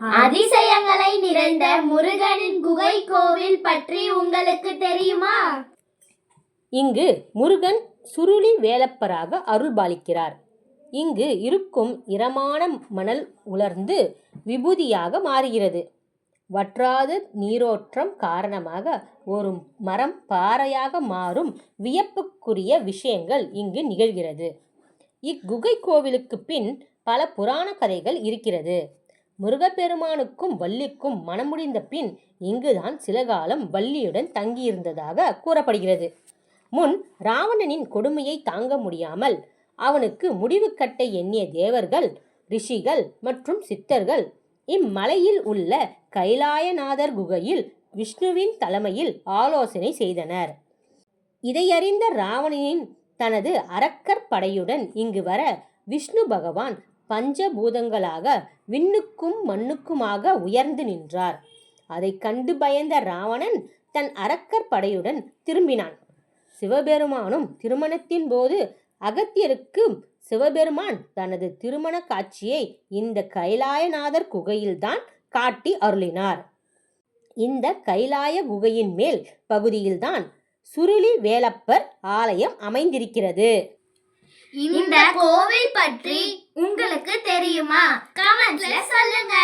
அதிசயங்களை நிறைந்த முருகனின் குகை கோவில் பற்றி உங்களுக்கு தெரியுமா? இங்கு முருகன் சுருளி வேலப்பராக அருள்பாலிக்கிறார். இங்கு இருக்கும் இரமான மணல் உலர்ந்து விபூதியாக மாறுகிறது. வற்றாத நீரோற்றம் காரணமாக ஒரு மரம் பாறையாக மாறும் வியப்புக்குரிய விஷயங்கள் இங்கு நிகழ்கிறது. இக்குகை கோவிலுக்கு பின் பல புராண கதைகள் இருக்கிறது. முருகப்பெருமானுக்கும் வள்ளிக்கும் மணமுடிந்த பின் இங்குதான் சில காலம் வள்ளியுடன் தங்கியிருந்ததாக கூறப்படுகிறது. முன் ராவணனின் கொடுமையை தாங்க முடியாமல் அவனுக்கு முடிவு கட்ட எண்ணிய தேவர்கள் ரிஷிகள் மற்றும் சித்தர்கள் இம்மலையில் உள்ள கைலாயநாதர் குகையில் விஷ்ணுவின் தலைமையில் ஆலோசனை செய்தனர். இதையறிந்த ராவணனின் தனது அரக்கர் படையுடன் இங்கு வர விஷ்ணு பகவான் பஞ்சபூதங்களாக விண்ணுக்கும் மண்ணுக்குமாக உயர்ந்து நின்றார். அதைக் கண்டு பயந்த ராவணன் தன் அறக்கற்படையுடன் திரும்பினான். சிவபெருமானும் திருமணத்தின் போது அகத்தியருக்கு சிவபெருமான் தனது திருமண காட்சியை இந்த கைலாயநாதர் குகையில்தான் காட்டி அருளினார். இந்த கைலாய குகையின் மேல் பகுதியில்தான் சுருளி வேலப்பர் ஆலயம் அமைந்திருக்கிறது. இந்த கோவில் பற்றி உங்களுக்கு தெரியுமா? கமெண்ட்ல சொல்லுங்க.